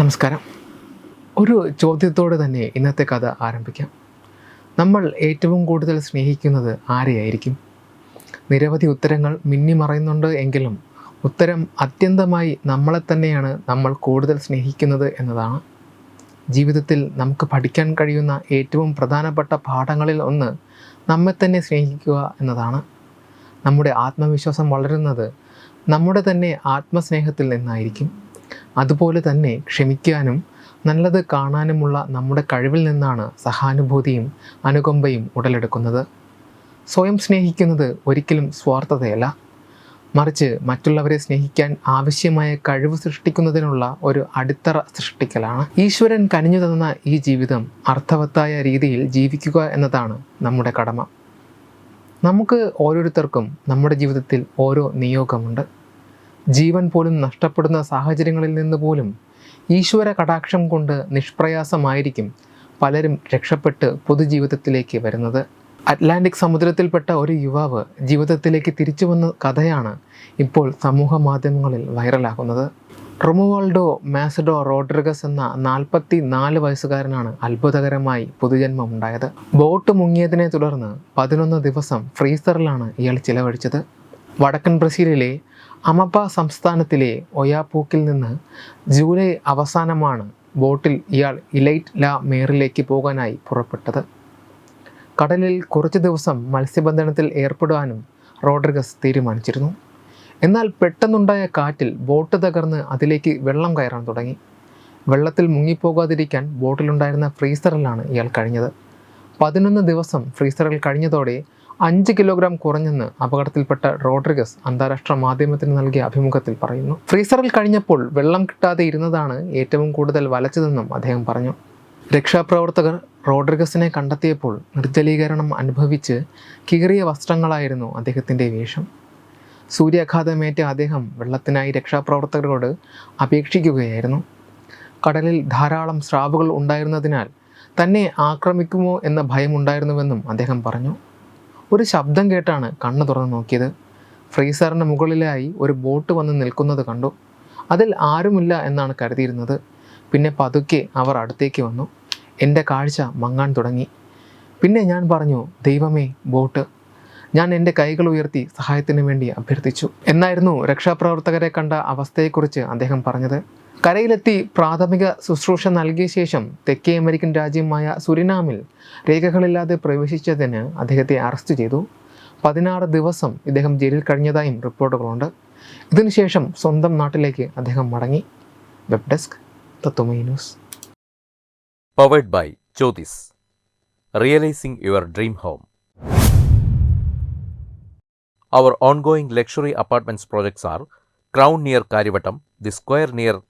നമസ്കാരം. ഒരു ചോദ്യത്തോടെ തന്നെ ഇന്നത്തെ കഥ ആരംഭിക്കാം. നമ്മൾ ഏറ്റവും കൂടുതൽ സ്നേഹിക്കുന്നത് ആരെയായിരിക്കും? നിരവധി ഉത്തരങ്ങൾ മിന്നിമറയുന്നുണ്ട് എങ്കിലും ഉത്തരം അത്യന്തമായി നമ്മളെ തന്നെയാണ് നമ്മൾ കൂടുതൽ സ്നേഹിക്കുന്നത് എന്നതാണ്. ജീവിതത്തിൽ നമുക്ക് പഠിക്കാൻ കഴിയുന്ന ഏറ്റവും പ്രധാനപ്പെട്ട പാഠങ്ങളിൽ ഒന്ന് നമ്മെ തന്നെ സ്നേഹിക്കുക എന്നതാണ്. നമ്മുടെ ആത്മവിശ്വാസം വളരുന്നത് നമ്മുടെ തന്നെ ആത്മസ്നേഹത്തിൽ നിന്നായിരിക്കും. അതുപോലെ തന്നെ ക്ഷമിക്കാനും നല്ലത് കാണാനുമുള്ള നമ്മുടെ കഴിവിൽ നിന്നാണ് സഹാനുഭൂതിയും അനുകമ്പയും ഉടലെടുക്കുന്നത്. സ്വയം സ്നേഹിക്കുന്നത് ഒരിക്കലും സ്വാർത്ഥതയല്ല. മറിച്ച് മറ്റുള്ളവരെ സ്നേഹിക്കാൻ ആവശ്യമായ കഴിവ് സൃഷ്ടിക്കുന്നതിനുള്ള ഒരു അടിത്തറ സൃഷ്ടിക്കലാണ്. ഈശ്വരൻ കനിഞ്ഞു തന്ന ഈ ജീവിതം അർത്ഥവത്തായ രീതിയിൽ ജീവിക്കുക എന്നതാണ് നമ്മുടെ കടമ. നമുക്ക് ഓരോരുത്തർക്കും നമ്മുടെ ജീവിതത്തിൽ ഓരോ നിയോഗമുണ്ട്. ജീവൻ പോലും നഷ്ടപ്പെടുന്ന സാഹചര്യങ്ങളിൽ നിന്ന് പോലും ഈശ്വര കടാക്ഷം കൊണ്ട് നിഷ്പ്രയാസമായിരിക്കും പലരും രക്ഷപ്പെട്ട് പൊതുജീവിതത്തിലേക്ക് വരുന്നത്. അറ്റ്ലാന്റിക് സമുദ്രത്തിൽപ്പെട്ട ഒരു യുവാവ് ജീവിതത്തിലേക്ക് തിരിച്ചു വന്ന കഥയാണ് ഇപ്പോൾ സമൂഹ മാധ്യമങ്ങളിൽ വൈറലാകുന്നത്. റൊമുവാൾഡോ മാസഡോ റോഡ്രിഗസ് എന്ന നാൽപ്പത്തി നാല് വയസ്സുകാരനാണ് അത്ഭുതകരമായി പുതുജന്മം ഉണ്ടായത് ബോട്ട് മുങ്ങിയതിനെ തുടർന്ന് പതിനൊന്ന് ദിവസം ഫ്രീസറിലാണ് ഇയാൾ ചിലവഴിച്ചത്. വടക്കൻ ബ്രസീലിലെ അമപ്പ സംസ്ഥാനത്തിലെ ഒയാപൂക്കിൽ നിന്ന് ജൂലൈ അവസാനമാണ് ബോട്ടിൽ ഇയാൾ ഇലൈറ്റ് ലാ മേറിലേക്ക് പോകാനായി പുറപ്പെട്ടത്. കടലിൽ കുറച്ച് ദിവസം മത്സ്യബന്ധനത്തിൽ ഏർപ്പെടുവാനും റോഡ്രിഗസ് തീരുമാനിച്ചിരുന്നു. എന്നാൽ പെട്ടെന്നുണ്ടായ കാറ്റിൽ ബോട്ട് തകർന്ന് അതിലേക്ക് വെള്ളം കയറാൻ തുടങ്ങി. വെള്ളത്തിൽ മുങ്ങിപ്പോകാതിരിക്കാൻ ബോട്ടിലുണ്ടായിരുന്ന ഫ്രീസറിലാണ് ഇയാൾ കഴിഞ്ഞത്. പതിനൊന്ന് ദിവസം ഫ്രീസറിൽ കഴിഞ്ഞതോടെ അഞ്ച് കിലോഗ്രാം കുറഞ്ഞെന്ന് അപകടത്തിൽപ്പെട്ട റോഡ്രിഗസ് അന്താരാഷ്ട്ര മാധ്യമത്തിന് നൽകിയ അഭിമുഖത്തിൽ പറയുന്നു. ഫ്രീസറിൽ കഴിഞ്ഞപ്പോൾ വെള്ളം കിട്ടാതെ ഇരുന്നതാണ് ഏറ്റവും കൂടുതൽ വലച്ചതെന്നും അദ്ദേഹം പറഞ്ഞു. രക്ഷാപ്രവർത്തകർ റോഡ്രിഗസിനെ കണ്ടെത്തിയപ്പോൾ നിർജലീകരണം അനുഭവിച്ച് കീറിയ വസ്ത്രങ്ങളായിരുന്നു അദ്ദേഹത്തിന്റെ വേഷം. സൂര്യാഘാതമേറ്റ അദ്ദേഹം വെള്ളത്തിനായി രക്ഷാപ്രവർത്തകരോട് അപേക്ഷിക്കുകയായിരുന്നു. കടലിൽ ധാരാളം സ്രാവുകൾ ഉണ്ടായിരുന്നതിനാൽ തന്നെ ആക്രമിക്കുമോ എന്ന ഭയമുണ്ടായിരുന്നുവെന്നും അദ്ദേഹം പറഞ്ഞു. ഒരു ശബ്ദം കേട്ടാണ് കണ്ണു തുറന്നു നോക്കിയത്. ഫ്രീസറിന് മുകളിലായി ഒരു ബോട്ട് വന്ന് നിൽക്കുന്നത് കണ്ടു. അതിൽ ആരുമില്ല എന്നാണ് കരുതിയിരുന്നത്. പിന്നെ പതുക്കെ അവർ അടുത്തേക്ക് വന്നു. എന്റെ കാഴ്ച മങ്ങാൻ തുടങ്ങി. പിന്നെ ഞാൻ പറഞ്ഞു ദൈവമേ ബോട്ട്. ഞാൻ എന്റെ കൈകൾ ഉയർത്തി സഹായത്തിന് വേണ്ടി അഭ്യർത്ഥിച്ചു. എന്നായിരുന്നു രക്ഷാപ്രവർത്തകരെ കണ്ട അവസ്ഥയെക്കുറിച്ച് അദ്ദേഹം പറഞ്ഞത്. കരയിലെത്തി പ്രാഥമിക ശുശ്രൂഷ നൽകിയ ശേഷം തെക്കേ അമേരിക്കൻ രാജ്യമായ സുരിനാമിൽ രേഖകളില്ലാതെ പ്രവേശിച്ചതിന് അദ്ദേഹത്തെ അറസ്റ്റ് ചെയ്തു. പതിനാറ് ദിവസം ഇദ്ദേഹം ജയിലിൽ കഴിഞ്ഞതായും റിപ്പോർട്ടുകളുണ്ട്. ഇതിനുശേഷം സ്വന്തം നാട്ടിലേക്ക് അദ്ദേഹം മടങ്ങി. Web desk Tatvamayi news. Powered by Jyothis realising your dream home our ongoing luxury apartments projects are crown near Kariavattom the square luxury